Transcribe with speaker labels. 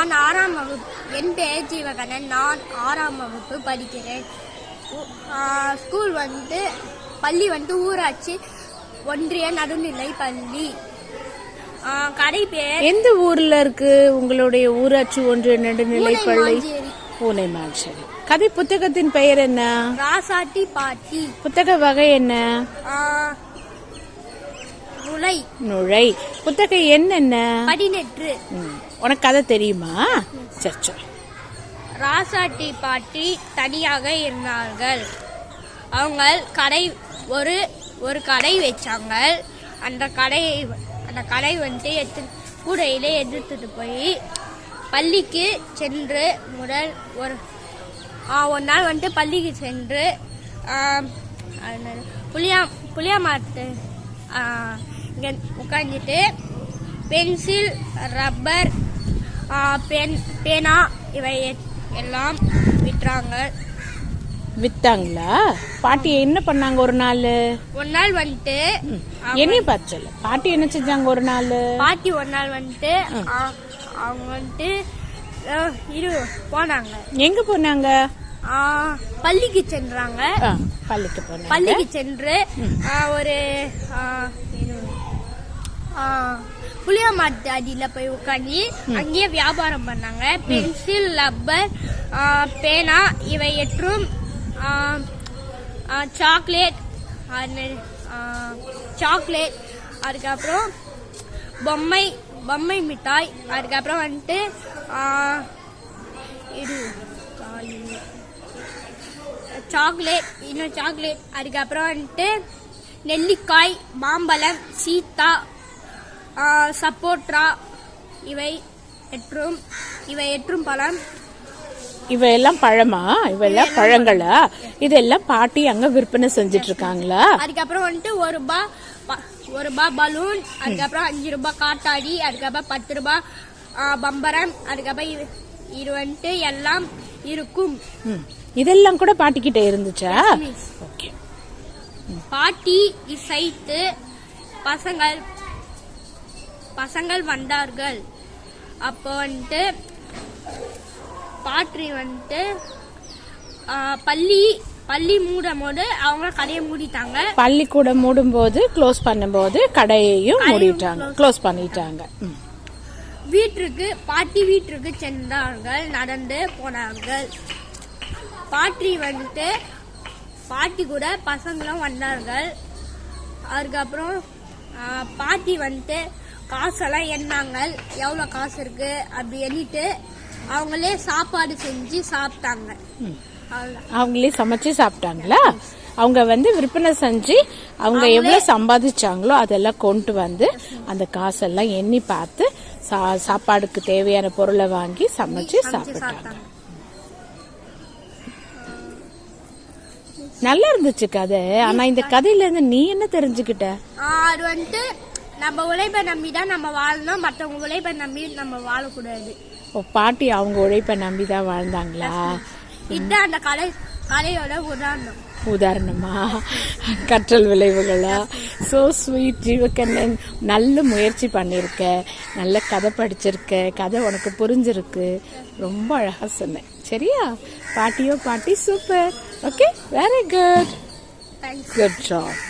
Speaker 1: நான் ஆறாம் வகுப்பு என் பெயர் ஜீவகணன் நான் ஆறாம் வகுப்பு படிக்கிறேன். ஸ்கூல் வந்து பள்ளி வந்து ஊராட்சி ஒன்றிய நடுநிலை பள்ளி. கடை பேர்
Speaker 2: எந்த ஊர்ல இருக்கு? உங்களுடைய ஊராட்சி ஒன்றிய நடுநிலை பள்ளி. பூனை மாஞ்சேரி. கதை புத்தகத்தின் பெயர் என்ன?
Speaker 1: ராசாட்டி பாட்டி.
Speaker 2: புத்தக வகை என்ன?
Speaker 1: நுழை.
Speaker 2: நுழை. புத்தக எண் என்ன
Speaker 1: பதினெட்டு.
Speaker 2: ம். உனக்கு கதை தெரியுமா? சரி சரி
Speaker 1: ராசாட்டி பாட்டி தனியாக இருந்தார்கள். அவங்க கடை ஒரு ஒரு கடை வச்சாங்க. அந்த கடை அந்த கடை வந்துட்டு எடுத்து கூடையில எடுத்துட்டு போய் பள்ளிக்கு சென்று முதல் ஒரு ஒரு நாள் வந்துட்டு பள்ளிக்கு சென்று புளியா புளியா மாட்டு இங்கே உட்காந்துட்டு பென்சில் ரப்பர் பென் பேனா இவை எல்லாம் விட்டுறாங்க
Speaker 2: வித்தாங்களா? பாட்டி என்ன பண்ணாங்க ஒரு நாள்?
Speaker 1: ஒரு நாள் வந்துட்டு
Speaker 2: என்னையும் பார்த்து சொல்லு. பாட்டி என்ன செஞ்சாங்க ஒரு நாள்?
Speaker 1: பாட்டி ஒரு நாள் வந்துட்டு அவங்க வந்துட்டு இரு போனாங்க.
Speaker 2: எங்க போனாங்க?
Speaker 1: பள்ளிக்கு சென்றாங்க.
Speaker 2: பள்ளிக்கு போனாங்க.
Speaker 1: பள்ளிக்கு சென்று ஒரு ஆ, புளியமாட்டு அடியில போய் உட்காந்து அங்கேயே வியாபாரம் பண்ணாங்க. பென்சில் ரப்பர் பேனா இவை எற்றும் சாக்லேட் சாக்லேட் அதுக்கப்புறம் பொம்மை பொம்மை மிட்டாய் அதுக்கப்புறம் வந்துட்டு இது காலி. சாக்லேட் இன்னும் சாக்லேட் அதுக்கப்புறம் வந்துட்டு நெல்லிக்காய் மாம்பழம் சீத்தா சப்போட்ரா இவை எற்றும் இவை எற்றும் பழம்.
Speaker 2: இவையெல்லாம் பழமா? இவையெல்லாம் பழங்களா? இதெல்லாம் பாட்டி அங்க விற்பனை செஞ்சுட்டு இருக்காங்களா
Speaker 1: அதுக்கப்புறம் வந்துட்டு ஒரு ரூபா ப- ஒரு ரூபா பலூன் அதுக்கப்புறம் அஞ்சு ரூபாய் காத்தாடி அதுக்கப்புறம் பத்து ரூபாய் பம்பரம் அதுக்கப்புறம் இது வந்துட்டு எல்லாம் இருக்கும்.
Speaker 2: இதெல்லாம் கூட பாட்டி கிட்ட இருந்துச்சா. ஓகே.
Speaker 1: பாட்டி இசைத்து பசங்கள் பசங்கள் வந்தார்கள். அப்போ வந்துட்டு பாட்டி வந்துட்டு பள்ளி பள்ளி மூடும் போது அவங்க கடையை மூடிட்டாங்க.
Speaker 2: பள்ளிக்கூடம் மூடும்போது க்ளோஸ் பண்ணும்போது கடையையும் மூடிட்டாங்க. க்ளோஸ் பண்ணிட்டாங்க.
Speaker 1: வீட்டிற்கு பாட்டி வீட்டிற்கு சென்றார்கள் நடந்து போனார்கள். பாட்டி வந்துட்டு பாட்டி கூட பசங்களும் வந்தார்கள். அதுக்கப்புறம் பாட்டி வந்துட்டு காசெல்லாம் எண்ணாங்க எவ்வளோ காசு இருக்கு? அப்படி எண்ணிட்டு அவங்களே சாப்பாடு செஞ்சு சாப்பிட்டாங்க.
Speaker 2: அவங்களே சமைச்சு சாப்பிட்டாங்களா? அவங்க வந்து விற்பனை செஞ்சு அவங்க எவ்வளவு சம்பாதிச்சாங்களோ அதெல்லாம் கொண்டு வந்து அந்த காசெல்லாம் எண்ணி பார்த்து சா- சாப்பாடுக்கு தேவையான பொருளை வாங்கி சமைச்சு சாப்பிட்டாங்க. நல்லா இருந்துச்சு கதை. ஆனா இந்த கதையில இருந்து நீ என்ன தெரிஞ்சுக்கிட்ட?
Speaker 1: அது வந்துட்டு நம்ம உழைப்பை நம்பி தான் நம்ம வாழணும். மற்றவங்க உழைப்பை நம்பி நம்ம வாழக்கூடாது.
Speaker 2: ஓ, பாட்டி அவங்க உழைப்பை நம்பி தான் வாழ்ந்தாங்களா
Speaker 1: இதுதான் அந்த கலை கலையோட உதாரணம்.
Speaker 2: உதாரணமா? கற்றல் விளைவுகளா? சோ ஸ்வீட் ஜீவக்கண்ணன் நல்ல முயற்சி பண்ணிருக்க. நல்ல கதை படிச்சிருக்க. கதை உனக்கு புரிஞ்சிருக்கு. ரொம்ப அழகா சொன்னேன் சரியா? பாட்டியோ பாட்டி super okay very good
Speaker 1: thanks
Speaker 2: good job